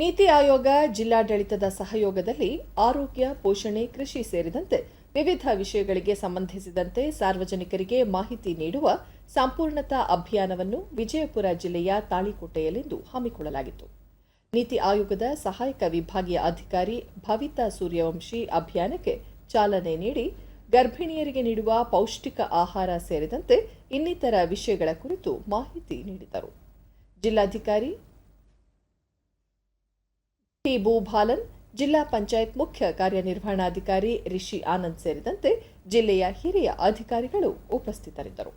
ನೀತಿ ಆಯೋಗ ಜಿಲ್ಲಾಡಳಿತದ ಸಹಯೋಗದಲ್ಲಿ ಆರೋಗ್ಯ, ಪೋಷಣೆ, ಕೃಷಿ ಸೇರಿದಂತೆ ವಿವಿಧ ವಿಷಯಗಳಿಗೆ ಸಂಬಂಧಿಸಿದಂತೆ ಸಾರ್ವಜನಿಕರಿಗೆ ಮಾಹಿತಿ ನೀಡುವ ಸಂಪೂರ್ಣತಾ ಅಭಿಯಾನವನ್ನು ವಿಜಯಪುರ ಜಿಲ್ಲೆಯ ತಾಳಿಕೋಟೆಯಲ್ಲಿಂದು ಹಮ್ಮಿಕೊಳ್ಳಲಾಗಿತ್ತು. ನೀತಿ ಆಯೋಗದ ಸಹಾಯಕ ವಿಭಾಗೀಯ ಅಧಿಕಾರಿ ಭವಿತಾ ಸೂರ್ಯವಂಶಿ ಅಭಿಯಾನಕ್ಕೆ ಚಾಲನೆ ನೀಡಿ ಗರ್ಭಿಣಿಯರಿಗೆ ನೀಡುವ ಪೌಷ್ಟಿಕ ಆಹಾರ ಸೇರಿದಂತೆ ಇನ್ನಿತರ ವಿಷಯಗಳ ಕುರಿತು ಮಾಹಿತಿ ನೀಡಿದರು. ಜಿಲ್ಲಾಧಿಕಾರಿ ಟಿ ಭೂಭಾಲನ್ ಜಿಲ್ಲಾ ಪಂಚಾಯತ್ ಮುಖ್ಯ ಕಾರ್ಯನಿರ್ವಹಣಾಧಿಕಾರಿ ರಿಷಿ ಆನಂದ್ ಸೇರಿದಂತೆ ಜಿಲ್ಲೆಯ ಹಿರಿಯ ಅಧಿಕಾರಿಗಳು ಉಪಸ್ಥಿತರಿದ್ದರು.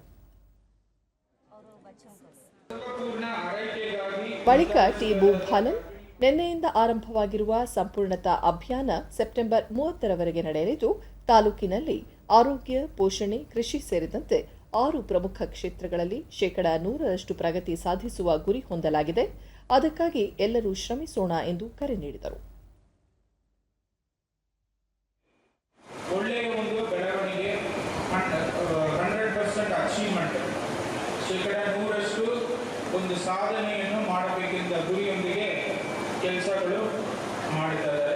ಬಳಿಕ ಟಿ ಭೂಭಾಲನ್ ನಿನ್ನೆಯಿಂದ ಆರಂಭವಾಗಿರುವ ಸಂಪೂರ್ಣತಾ ಅಭಿಯಾನ ಸೆಪ್ಟೆಂಬರ್ ಮೂವತ್ತರವರೆಗೆ ನಡೆಯಲಿದ್ದು, ತಾಲೂಕಿನಲ್ಲಿ ಆರೋಗ್ಯ, ಪೋಷಣೆ, ಕೃಷಿ ಸೇರಿದಂತೆ ಆರು ಪ್ರಮುಖ ಕ್ಷೇತ್ರಗಳಲ್ಲಿ ಶೇಕಡಾ ನೂರರಷ್ಟು ಪ್ರಗತಿ ಸಾಧಿಸುವ ಗುರಿ ಹೊಂದಲಾಗಿದೆ. ಅದಕ್ಕಾಗಿ ಎಲ್ಲರೂ ಶ್ರಮಿಸೋಣ ಎಂದು ಕರೆ ನೀಡಿದರು. ಒಳ್ಳೆಯ ಒಂದು ಬೆಳವಣಿಗೆ ಹಂಡ್ರೆಡ್ ಪರ್ಸೆಂಟ್ ಅಚೀವ್ಮೆಂಟ್ ಶೇಕಡ ನೂರಷ್ಟು ಒಂದು ಸಾಧನೆಯನ್ನು ಮಾಡಬೇಕೆಂದ ಗುರಿಯೊಂದಿಗೆ ಕೆಲಸಗಳು ಮಾಡಿದ್ದಾರೆ.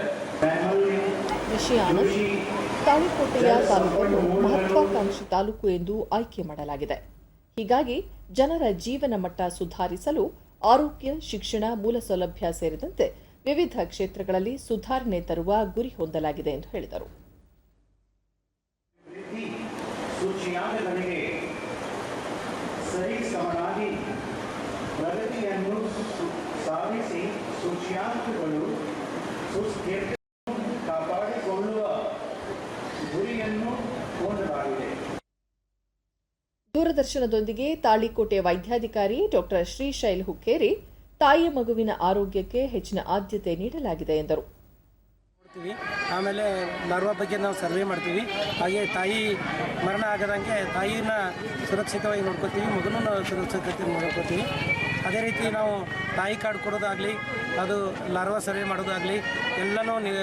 ತಾಳಿಕೋಟೆಯ ತಾಲೂಕನ್ನು ಮಹತ್ವಾಕಾಂಕ್ಷಿ ತಾಲೂಕು ಎಂದು ಆಯ್ಕೆ ಮಾಡಲಾಗಿದೆ. ಹೀಗಾಗಿ ಜನರ ಜೀವನ ಮಟ್ಟ ಸುಧಾರಿಸಲು ಆರೋಗ್ಯ, ಶಿಕ್ಷಣ, ಮೂಲ ಸೌಲಭ್ಯ ಸೇರಿದಂತೆ ವಿವಿಧ ಕ್ಷೇತ್ರಗಳಲ್ಲಿ ಸುಧಾರಣೆ ತರುವ ಗುರಿ ಹೊಂದಲಾಗಿದೆ ಎಂದು ಹೇಳಿದರು. ಪ್ರಗತಿಯನ್ನು ಸಾಧಿಸಿ ದೂರದರ್ಶನದೊಂದಿಗೆ ತಾಳಿಕೋಟೆ ವೈದ್ಯಾಧಿಕಾರಿ ಡಾಕ್ಟರ್ ಶ್ರೀಶೈಲ್ ಹುಕ್ಕೇರಿ ತಾಯಿ ಮಗುವಿನ ಆರೋಗ್ಯಕ್ಕೆ ಹೆಚ್ಚಿನ ಆದ್ಯತೆ ನೀಡಲಾಗಿದೆ ಎಂದರು. ಆಮೇಲೆ ನರ್ವ ಬಗ್ಗೆ ನಾವು ಸರ್ವೆ ಮಾಡ್ತೀವಿ. ಹಾಗೆ ತಾಯಿ ಮರಣ ಆಗದಂಗೆ ತಾಯಿನ ಸುರಕ್ಷಿತವಾಗಿ ನೋಡ್ಕೋತೀವಿ ಮಗನೂ ನಾವು ಸುರಕ್ಷಿತತೆ ನೋಡ್ಕೋತೀವಿ. ಅದೇ ರೀತಿ ನಾವು ತಾಯಿ ಕಾರ್ಡ್ ಕೊಡೋದಾಗಲಿ ಅದು ಲಾರ್ವಾ ಸರ್ವೆ ಮಾಡೋದಾಗಲಿ ಎಲ್ಲನೂ ನಿ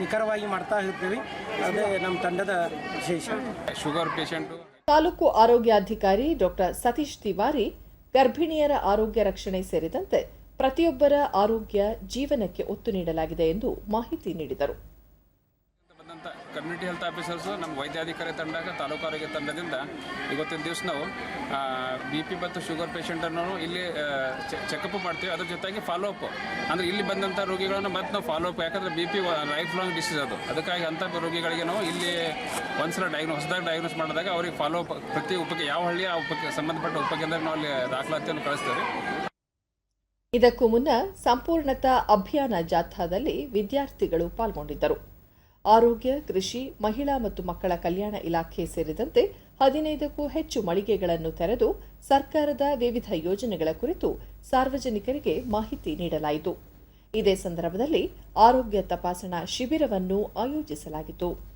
ನಿಖರವಾಗಿ ಮಾಡ್ತಾ ಇರ್ತೀವಿ. ಅದೇ ನಮ್ಮ ತಂಡದ ವಿಶೇಷ. ಶುಗರ್ ಪೇಷಂಟು ತಾಲೂಕು ಆರೋಗ್ಯಾಧಿಕಾರಿ ಡಾಕ್ಟರ್ ಸತೀಶ್ ತಿವಾರಿ ಗರ್ಭಿಣಿಯರ ಆರೋಗ್ಯ ರಕ್ಷಣೆ ಸೇರಿದಂತೆ ಪ್ರತಿಯೊಬ್ಬರ ಆರೋಗ್ಯ ಜೀವನಕ್ಕೆ ಒತ್ತು ನೀಡಲಾಗಿದೆ ಎಂದು ಮಾಹಿತಿ ನೀಡಿದರು. ಕಮ್ಯುನಿಟಿ ಹೆಲ್ತ್ ಆಫೀಸರ್ಸು ನಮ್ಮ ವೈದ್ಯಾಧಿಕಾರಿ ತಂಡ ತಾಲೂಕು ಆರೋಗ್ಯ ತಂಡದಿಂದ ಇವತ್ತಿನ ದಿವಸ ನಾವು ಬಿ ಪಿ ಮತ್ತು ಶುಗರ್ ಪೇಷಂಟನ್ನು ಇಲ್ಲಿ ಚೆಕಪ್ ಮಾಡ್ತೀವಿ. ಅದ್ರ ಜೊತೆಗೆ ಫಾಲೋ ಅಪ್ ಅಂದರೆ ಇಲ್ಲಿ ಬಂದಂಥ ರೋಗಿಗಳನ್ನು ಮತ್ತೆ ನಾವು ಫಾಲೋ ಅಪ್ ಯಾಕಂದರೆ B P life long disease ಅದು. ಅದಕ್ಕಾಗಿ ಅಂಥ ರೋಗಿಗಳಿಗೆ ನಾವು ಇಲ್ಲಿ ಒಂದ್ಸಲ ಡಯಾಗ್ನೋ ಹೊಸದಾಗಿ ಡಯಾಗ್ನೋಸ್ ಮಾಡಿದಾಗ ಅವ್ರಿಗೆ ಫಾಲೋ ಅಪ್ ಪ್ರತಿ ಉಪಕ್ಕೆ ಯಾವ ಹಳ್ಳಿ ಆ ಉಪಕ್ಕೆ ಸಂಬಂಧಪಟ್ಟ ಉಪಕೇಂದ್ರಕ್ಕೆ ನಾವು ಅಲ್ಲಿ ದಾಖಲಾತಿಯನ್ನು ಕಳಿಸ್ತೇವೆ. ಇದಕ್ಕೂ ಮುನ್ನ ಸಂಪೂರ್ಣತಾ ಅಭಿಯಾನ ಜಾಥಾದಲ್ಲಿ ವಿದ್ಯಾರ್ಥಿಗಳು ಪಾಲ್ಗೊಂಡಿದ್ದರು. ಆರೋಗ್ಯ, ಕೃಷಿ, ಮಹಿಳಾ ಮತ್ತು ಮಕ್ಕಳ ಕಲ್ಯಾಣ ಇಲಾಖೆ ಸೇರಿದಂತೆ ಹದಿನೈದಕ್ಕೂ ಹೆಚ್ಚು ಮಳಿಗೆಗಳನ್ನು ತೆರೆದು ಸರ್ಕಾರದ ವಿವಿಧ ಯೋಜನೆಗಳ ಕುರಿತು ಸಾರ್ವಜನಿಕರಿಗೆ ಮಾಹಿತಿ ನೀಡಲಾಯಿತು. ಇದೇ ಸಂದರ್ಭದಲ್ಲಿ ಆರೋಗ್ಯ ತಪಾಸಣಾ ಶಿಬಿರವನ್ನು ಆಯೋಜಿಸಲಾಗಿತ್ತು.